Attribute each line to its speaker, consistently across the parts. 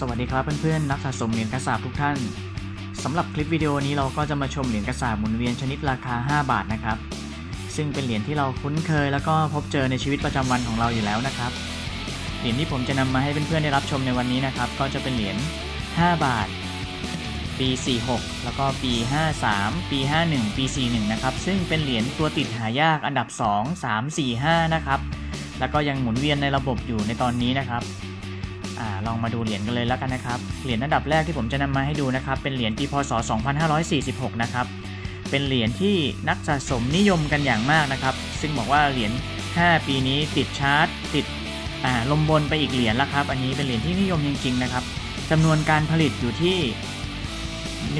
Speaker 1: สวัสดีครับเพื่อนๆนักสะสมเหรียญกระสาบทุกท่านสำหรับคลิปวิดีโอนี้เราก็จะมาชมเหรียญกระสาบหมุนเวียนชนิดราคา 5 บาทนะครับ ซึ่งเป็นเหรียญที่เราคุ้นเคยแล้วก็พบเจอในชีวิตประจำวันของเราอยู่แล้วนะครับเหรียญที่ผมจะนำมาให้เพื่อนๆได้รับชมในวันนี้นะครับ ก็จะเป็นเหรียญ 5 บาท ปี 46 แล้วก็ปี 53 ปี 51 ปี 41 นะครับ ซึ่งเป็นเหรียญตัวติดหายากอันดับ 2 3 4 5 นะครับ แล้วก็ยังหมุนเวียนในระบบอยู่ในตอนนี้นะครับ ลองมาดูเหรียญกันเลยแล้วกันนะครับ เหรียญอันดับแรกที่ผมจะนำมาให้ดูนะครับ เป็นเหรียญปีพศ 2546 นะครับ เป็นเหรียญที่นักสะสมนิยมกันอย่างมากนะครับ ซึ่งบอกว่าเหรียญ 5 ปีนี้ติดชาร์ตติดลมบนไปอีกเหรียญแล้วครับ อันนี้เป็นเหรียญที่นิยมจริงๆนะครับจำนวนการผลิตอยู่ที่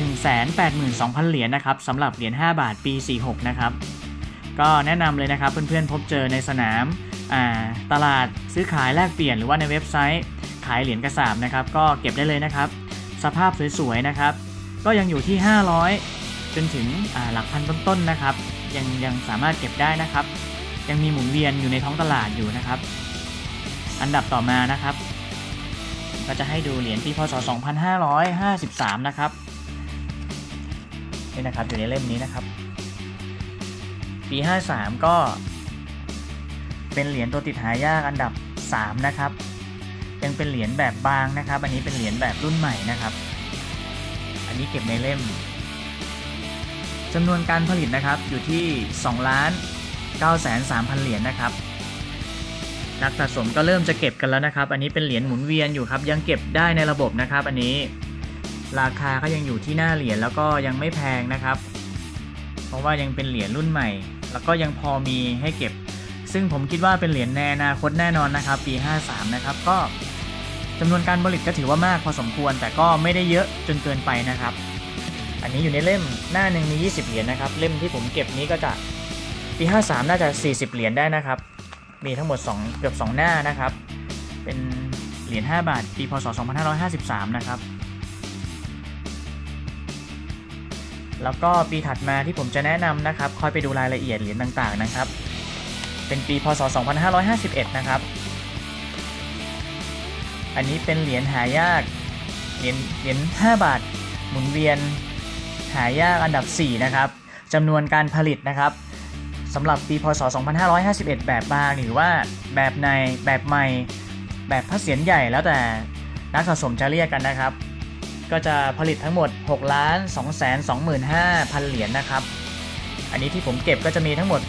Speaker 1: 182,000 เหรียญนะครับสำหรับเหรียญ 5 บาทปี 46 นะครับ ก็แนะนำเลยนะครับเพื่อนๆพบเจอในสนาม ตลาดซื้อขายแลกเปลี่ยนหรือว่าในเว็บไซต์ขายเหรียญกระสาบนะครับ ก็เก็บได้เลยนะครับ สภาพสวยๆนะครับ ก็ยังอยู่ที่ 500 จนถึงหลักพันต้นๆนะครับ ยังยังสามารถเก็บได้นะครับ ยังมีหมุนเวียนอยู่ในท้องตลาดอยู่นะครับ อันดับต่อมานะครับ ก็จะให้ดูเหรียญปีพศ 2553 นะครับนี่นะครับอยู่ในเล่มนี้นะครับ ปี 53 ก็ เป็นเหรียญตัวติดหายากอันดับ 3 นะครับ ยังเป็นเหรียญแบบบางนะครับ อันนี้เป็นเหรียญแบบรุ่นใหม่นะครับ อันนี้เก็บในเล่มจำนวนการผลิตนะครับอยู่ที่2ล้าน9แสน3พันเหรียญนะครับ นักสะสมก็เริ่มจะเก็บกันแล้วนะครับ อันนี้เป็นเหรียญหมุนเวียนอยู่ครับ ยังเก็บได้ในระบบนะครับ อันนี้ราคาก็ยังอยู่ที่หน้าเหรียญแล้วก็ยังไม่แพงนะครับ เพราะว่ายังเป็นเหรียญรุ่นใหม่ แล้วก็ยังพอมีให้เก็บ ซึ่งผมคิดว่าเป็นเหรียญในอนาคตแน่นอนนะครับ ปี 53 นะครับก็จำนวนการผลิตก็ถือว่ามากพอสมควร แต่ก็ไม่ได้เยอะจนเกินไปนะครับ อันนี้อยู่ในเล่มหน้าหนึ่งมี 20 เหรียญนะครับ เล่มที่ผมเก็บนี้ก็จะปี 53 น่าจะ 40 เหรียญได้นะครับ มีทั้งหมด 2 เกือบ 2 หน้านะครับ เป็นเหรียญ 5 บาท ปีพศ 2553 นะครับ แล้วก็ปีถัดมาที่ผมจะแนะนำนะครับ คอยไปดูรายละเอียดเหรียญต่างๆนะครับ เป็นปีพศ 2551 นะครับ อันนี้เป็นเหรียญหายาก เหรียญเหรียญ5บาท หมุนเวียน หายากอันดับ 4 นะครับจำนวนการผลิตนะครับสำหรับปีพศ 2551 แบบบางหรือว่าแบบในแบบใหม่ แบบพระเศียรใหญ่แล้วแต่นักสะสมจะเรียกกันนะครับ ก็จะผลิตทั้งหมด6ล้าน2 2 5 0 0 0 เหรียญนะครับ อันนี้ที่ผมเก็บก็จะมีทั้งหมด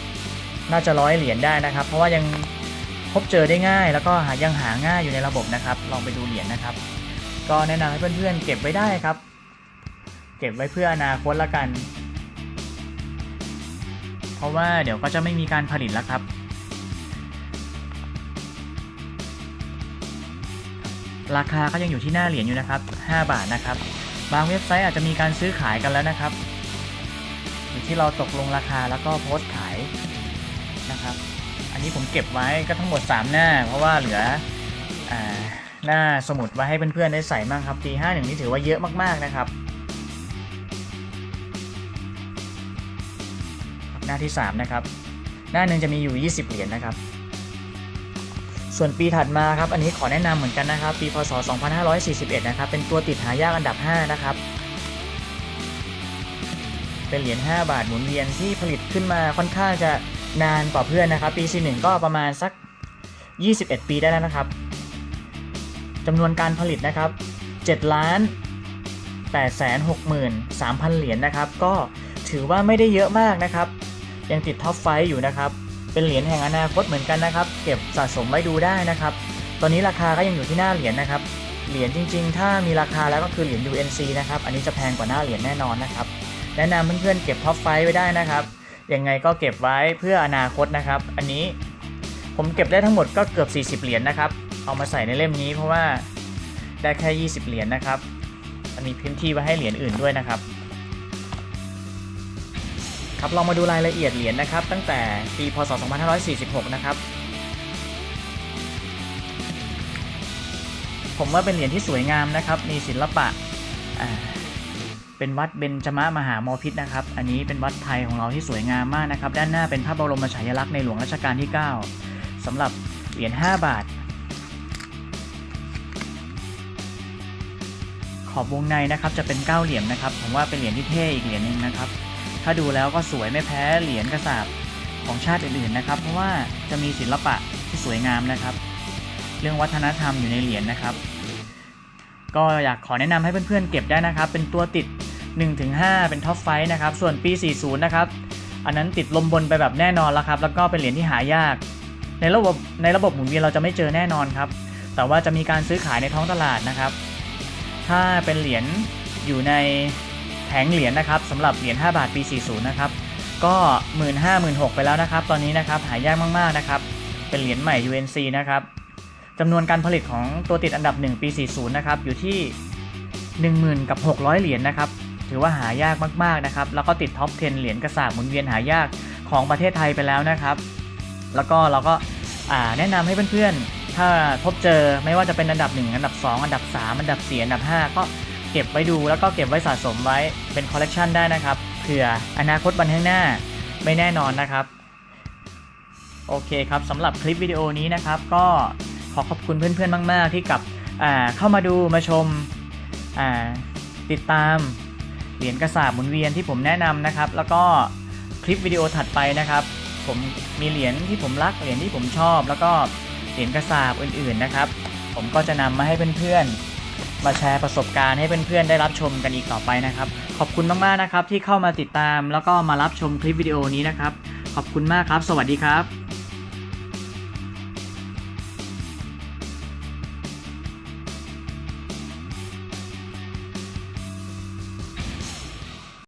Speaker 1: น่าจะร้อยเหรียญได้นะครับ เพราะว่ายังพบเจอได้ง่าย แล้วก็หายังหาง่ายอยู่ในระบบนะครับ ลองไปดูเหรียญนะครับ ก็แนะนำให้เพื่อนๆเก็บไว้ได้ครับ เก็บไว้เพื่ออนาคตละกัน เพราะว่าเดี๋ยวก็จะไม่มีการผลิตแล้วครับ ราคาก็ยังอยู่ที่หน้าเหรียญอยู่นะครับ 5 บาทนะครับ บางเว็บไซต์อาจจะมีการซื้อขายกันแล้วนะครับอยู่ที่เราตกลงราคาแล้วก็โพสต์ขาย นะครับ อันนี้ผมเก็บไว้ก็ทั้งหมด 3 หน้า เพราะว่าเหลืออหน้าสมุดไว้ให้เพื่อนๆได้ใส่บ้างครับปี51นี่ถือว่าเยอะมากๆนะครับ หน้าที่ 3 นะครับ หน้าหนึ่งจะมีอยู่ 20 เหรียญนะครับ ส่วนปีถัดมาครับ อันนี้ขอแนะนำเหมือนกันนะครับ ปีพศ 2541 นะครับ เป็นตัวติดหายากอันดับ 5 นะครับเป็นเหรียญ5บาทหมุนเวียนที่ผลิตขึ้นมาค่อนข้างจะ นานกว่าเพื่อนนะครับ ปี41ก็ประมาณสัก 21 ปีได้แล้วนะครับจำนวนการผลิตนะครับ7ล้าน863,000 เหรียญนะครับ ก็ถือว่าไม่ได้เยอะมากนะครับ ยังติดท็อปไฟอยู่นะครับ เป็นเหรียญแห่งอนาคตเหมือนกันนะครับ เก็บสะสมไว้ดูได้นะครับ ตอนนี้ราคาก็ยังอยู่ที่หน้าเหรียญนะครับ เหรียญจริง ๆ ถ้ามีราคาแล้วก็คือเหรียญ UNC นะครับ อันนี้จะแพงกว่าหน้าเหรียญแน่นอนนะครับ แนะนำเพื่อนๆเก็บท็อปไฟไว้ได้นะครับ ยังไงก็เก็บไว้เพื่ออนาคตนะครับ อันนี้ผมเก็บได้ทั้งหมดก็เกือบ 40 เหรียญนะครับ เอามาใส่ในเล่มนี้เพราะว่าได้แค่ 20 เหรียญนะครับอันนี้พื้นที่ไว้ให้เหรียญอื่นด้วยนะครับ ครับลองมาดูรายละเอียดเหรียญนะครับ ตั้งแต่ปีพศ 2546 นะครับ ผมว่าเป็นเหรียญที่สวยงามนะครับ มีศิลปะอ่า เป็นวัดเบญจมมหามอพิษนะครับ อันนี้เป็นวัดไทยของเราที่สวยงามมากนะครับ ด้านหน้าเป็นพระบรมฉายาลักษณ์ในหลวงรัชกาลที่ 9สำหรับเหรียญ5บาท ขอบวงในนะครับจะเป็นเก้าเหลี่ยมนะครับ ผมว่าเป็นเหรียญที่เท่อีกเหรียญหนึงนะครับ ถ้าดูแล้วก็สวยไม่แพ้เหรียญกระสาบของชาติอื่นๆนะครับ เพราะว่าจะมีศิลปะที่สวยงามนะครับ เรื่องวัฒนธรรมอยู่ในเหรียญนะครับ ก็อยากขอแนะนำให้เพื่อนๆเก็บได้นะครับ เป็นตัวติด 1-5 เป็นท็อปไฟนะครับ ส่วนปี 40 นะครับ อันนั้นติดลมบนไปแบบแน่นอนแล้วครับ แล้วก็เป็นเหรียญที่หายาก ในระบบในระบบหมุนเวียนเราจะไม่เจอแน่นอนครับ แต่ว่าจะมีการซื้อขายในท้องตลาดนะครับ ถ้าเป็นเหรียญอยู่ในแผงเหรียญนะครับสำหรับเหรียญ5บาทปี 40 นะครับ ก็ 1 5 0 0 0 1 6ไปแล้วนะครับ ตอนนี้นะครับหายากมากๆนะครับ เป็นเหรียญใหม่ UNC นะครับจำนวนการผลิตของตัวติดอันดับ 1 ปี 40 นะครับ อยู่ที่ 10,000กับ600 เหรียญนะครับ ถือว่าหายากมากๆนะครับแล้วก็ติดท็อป 10 เหรียญกระสาบหมุนเวียนหายากของประเทศไทยไปแล้วนะครับ แล้วก็เราก็าแนะนำให้เพื่อนๆ ถ้าพบเจอไม่ว่าจะเป็นอันดับ 1 อันดับ 2 อันดับ 3 อันดับ 4 อันดับ 5 ก็เก็บไว้ดูแล้วก็เก็บไว้สะสมไว้เป็นคอลเลกชันได้นะครับเผื่ออนาคตวันข้างหน้าไม่แน่นอนนะครับ โอเคครับสำหรับคลิปวิดีโอนี้นะครับ ก็ขอขอบคุณเพื่อนๆ มาก ๆ ที่กลับเข้ามาดูมาชมติดตาม เหรียญกระสาบหมุนเวียนที่ผมแนะนำนะครับ แล้วก็คลิปวิดีโอถัดไปนะครับ ผมมีเหรียญที่ผมรักเหรียญที่ผมชอบ แล้วก็เหรียญกระสาบอื่นๆนะครับ ผมก็จะนำมาให้เพื่อนๆมาแชร์ประสบการณ์ให้เพื่อนๆได้รับชมกันอีกต่อไปนะครับ ขอบคุณมากๆนะครับที่เข้ามาติดตาม แล้วก็มารับชมคลิปวิดีโอนี้นะครับ ขอบคุณมากครับ สวัสดีครับ